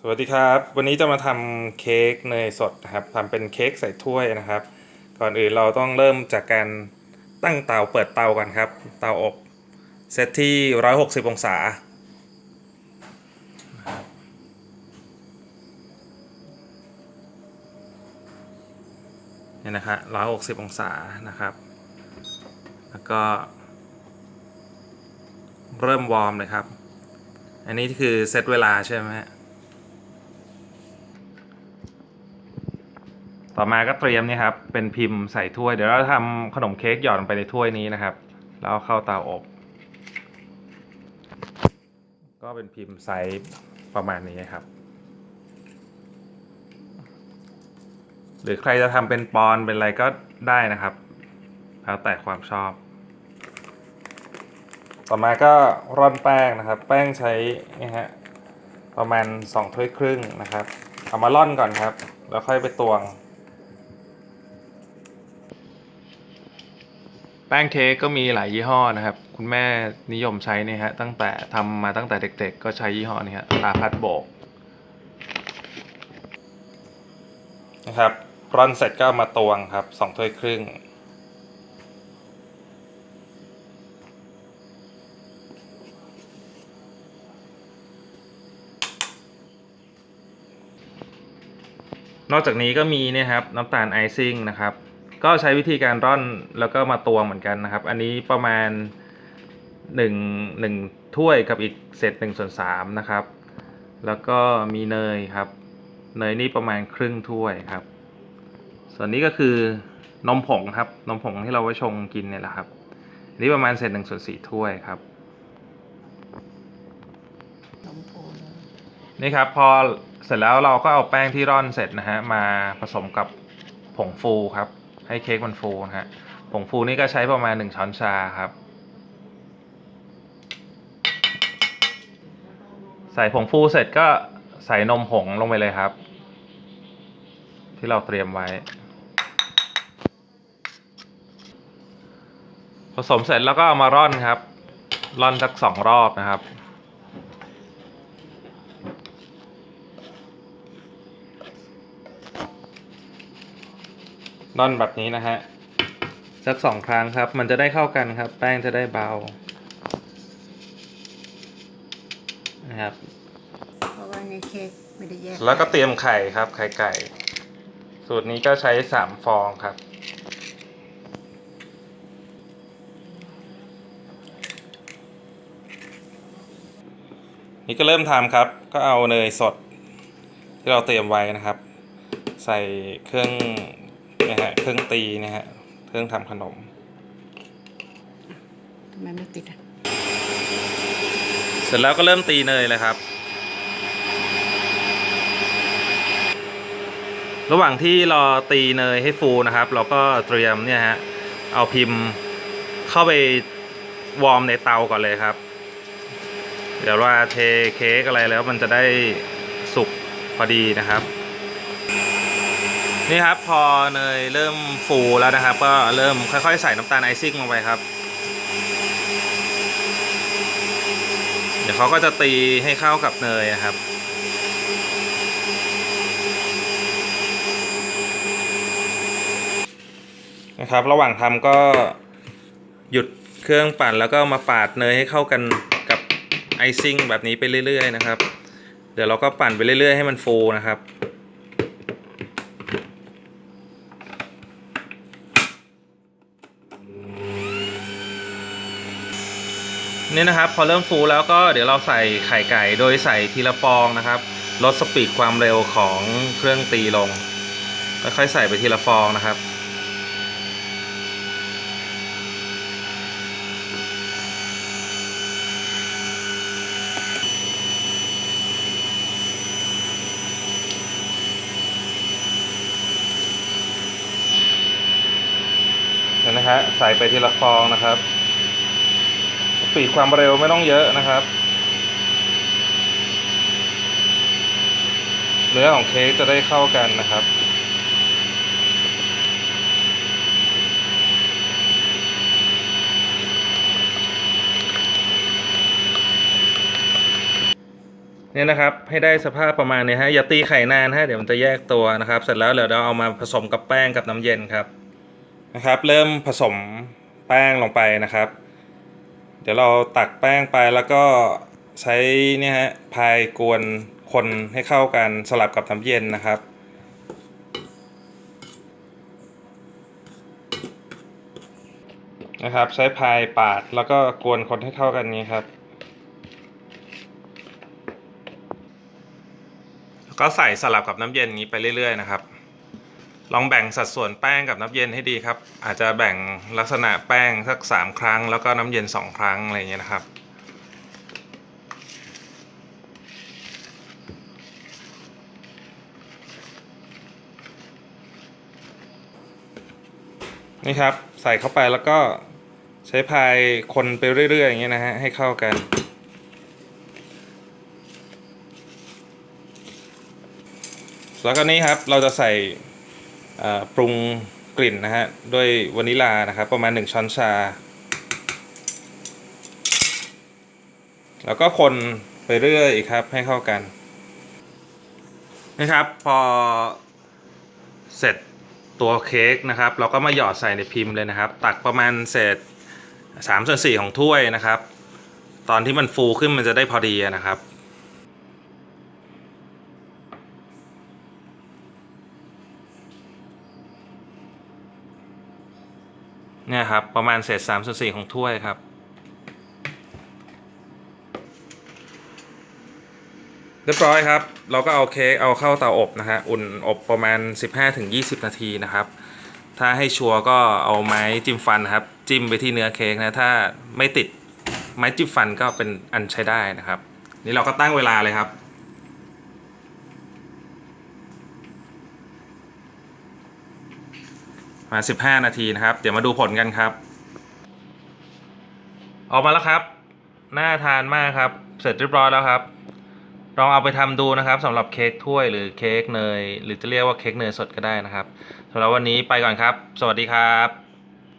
สวัสดีครับ วันนี้จะมาทำเค้กเนยสดนะครับทำเป็นเค้กใส่ถ้วยนะครับ ก่อนอื่นเราต้องเริ่มจากการตั้งเตาเปิดเตากันครับ เตาอบเซตที่ 160 องศานะครับเนี่ยนะฮะ160องศานะครับ แล้วก็ เริ่มวอร์มเลยครับ อันนี้คือเซตเวลาใช่ไหมฮะ ต่อมาก็เตรียมนี่ครับ เป็นพิมพ์ใส่ถ้วย เดี๋ยวเราทำขนมเค้กหย่อนไปในถ้วยนี้นะครับ แล้วเข้าเตาอบ ก็เป็นพิมพ์ไซส์ประมาณนี้ครับ หรือใครจะทำเป็นปอนเป็นอะไรก็ได้นะครับ แล้วแต่ความชอบ ต่อมาก็ร่อนแป้งนะครับ แป้งใช้นี่ฮะประมาณ2ถ้วยครึ่งนะครับ เอามาร่อนก่อนครับ แล้วค่อยไปตวง แป้งเค้กก็มีหลายยี่ห้อนะครับ คุณแม่นิยมใช้นี่ฮะตั้งแต่ทำมาตั้งแต่เด็ก ๆ ก็ใช้ยี่ห้อนี้ฮะตาพัดโบกนะครับร่อนเสร็จก็ามาตวงครับสองถ้วยครึ่ง นอกจากนี้ก็มีเนี่ยครับน้ำตาลไอซิ่งนะครับ ก็ใช้วิธีการร่อนแล้วก็มาตวงเหมือนกันนะครับ อันนี้ประมาณ1 1ถ้วยกับอีกเศษ1ส่วน3นะครับ แล้วก็มีเนยครับ เนยนี่ประมาณครึ่งถ้วยครับ ส่วนนี้ก็คือนมผงครับ นมผงที่เราไว้ชงกินเนี่ยแหละครับอันนี้ประมาณเศษ1ส่วน4ถ้วยครับนมโพเลยนี่ครับพอเสร็จแล้วเราก็เอาแป้งที่ร่อนเสร็จนะฮะมาผสมกับผงฟูครับ ให้เค้กมันฟูนะฮะผงฟูนี่ก็ใช้ประมาณหนึ่งช้อนชาครับ ใส่ผงฟูเสร็จก็ใส่นมผงลงไปเลยครับ ที่เราเตรียมไว้ ผสมเสร็จแล้วก็เอามาร่อนครับ ร่อนสักสองรอบนะครับ ร่อนแบบนี้นะฮะสักสองครั้งครับ มันจะได้เข้ากันครับ แป้งจะได้เบานะครับเพราะว่าในเค้กไม่ได้แยกแล้วก็เตรียมไข่ครับไข่ไก่ สูตรนี้ก็ใช้สามฟองครับ นี่ก็เริ่มทำครับ ก็เอาเนยสดที่เราเตรียมไว้นะครับ ใส่เครื่อง นะฮะเครื่องตีนะฮะเครื่องทำขนมทำไมไม่ติดอะเสร็จแล้วก็เริ่มตีเนยเลยครับ ระหว่างที่รอตีเนยให้ฟูนะครับ เราก็เตรียมเนี่ยฮะเอาพิมพ์เข้าไปวอร์มในเตาก่อนเลยครับ เดี๋ยวว่าเทเค้กอะไรแล้วมันจะได้สุกพอดีนะครับ นี่ครับพอเนยเริ่มฟูแล้วนะครับ ก็เริ่มค่อยๆ ใส่น้ำตาลไอซิ่งลงไปครับ เดี๋ยวเขาก็จะตีให้เข้ากับเนยนะครับนะครับ ระหว่างทำก็หยุดเครื่องปั่นแล้วก็มาปาดเนยให้เข้ากันกับไอซิ่งแบบนี้ไปเรื่อยๆนะครับ เดี๋ยวเราก็ปั่นไปเรื่อยๆให้มันฟูนะครับ นี่นะครับพอเริ่มฟูแล้วก็เดี๋ยวเราใส่ไข่ไก่โดยใส่ทีละฟองนะครับลดสปีดความเร็วของเครื่องตีลงค่อยๆใส่ไปทีละฟองนะครับนี่นะฮะใส่ไปทีละฟองนะครับ ปีดความเร็วไม่ต้องเยอะนะครับ เนื้อของเค้กจะได้เข้ากันนะครับเนี่ยนะครับให้ได้สภาพประมาณนี้ฮะอย่าตีไข่นานฮะเดี๋ยวมันจะแยกตัวนะครับ เสร็จแล้วเดี๋ยวเราเอามาผสมกับแป้งกับน้ำเย็นครับนะครับ เริ่มผสมแป้งลงไปนะครับ ดี๋ยวเราตักแป้งไปแล้วก็ใช้เนี่ยฮะพายกวนคนให้เข้ากันสลับกับน้ำเย็นนะครับนะครับ ใช้พายปาดแล้วก็กวนคนให้เข้ากันนี้ครับ ก็ใส่สลับกับน้ำเย็นนี้ไปเรื่อยๆนะครับ ลองแบ่งสัดส่วนแป้งกับน้ำเย็นให้ดีครับ อาจจะแบ่งลักษณะแป้งสักสามครั้ง แล้วก็น้ำเย็นสองครั้งอะไรอย่างเงี้ยนะครับ นี่ครับใส่เข้าไปแล้วก็ใช้พายคนไปเรื่อยๆอย่างเงี้ยนะฮะให้เข้ากันแล้วก็นี่ครับเราจะใส่ ปรุงกลิ่นนะฮะด้วยวานิลานะครับประมาณ 1 ช้อนชา แล้วก็คนไปเรื่อยๆอีกครับให้เข้ากันนะครับพอเสร็จตัวเค้กนะครับ เราก็มาหยอดใส่ในพิมพ์เลยนะครับ ตักประมาณเศษ3ส่วน4ของถ้วยนะครับ ตอนที่มันฟูขึ้นมันจะได้พอดีนะครับ ครับ ประมาณเศษ3ส่วน4ของถ้วยครับ เรียบร้อยครับ เราก็เอาเค้กเอาเข้าเตาอบนะฮะอุ่นอบประมาณ 15-20 นาทีนะครับ ถ้าให้ชัวร์ก็เอาไม้จิ้มฟันครับ จิ้มไปที่เนื้อเค้กนะถ้าไม่ติดไม้จิ้มฟันก็เป็นอันใช้ได้นะครับ นี่เราก็ตั้งเวลาเลยครับ มา15นาทีนะครับ เดี๋ยวมาดูผลกันครับ ออกมาแล้วครับ น่าทานมากครับ เสร็จเรียบร้อยแล้วครับ ลองเอาไปทำดูนะครับสำหรับเค้กถ้วยหรือเค้กเนย หรือจะเรียกว่าเค้กเนยสดก็ได้นะครับสำหรับวันนี้ไปก่อนครับ สวัสดีครับ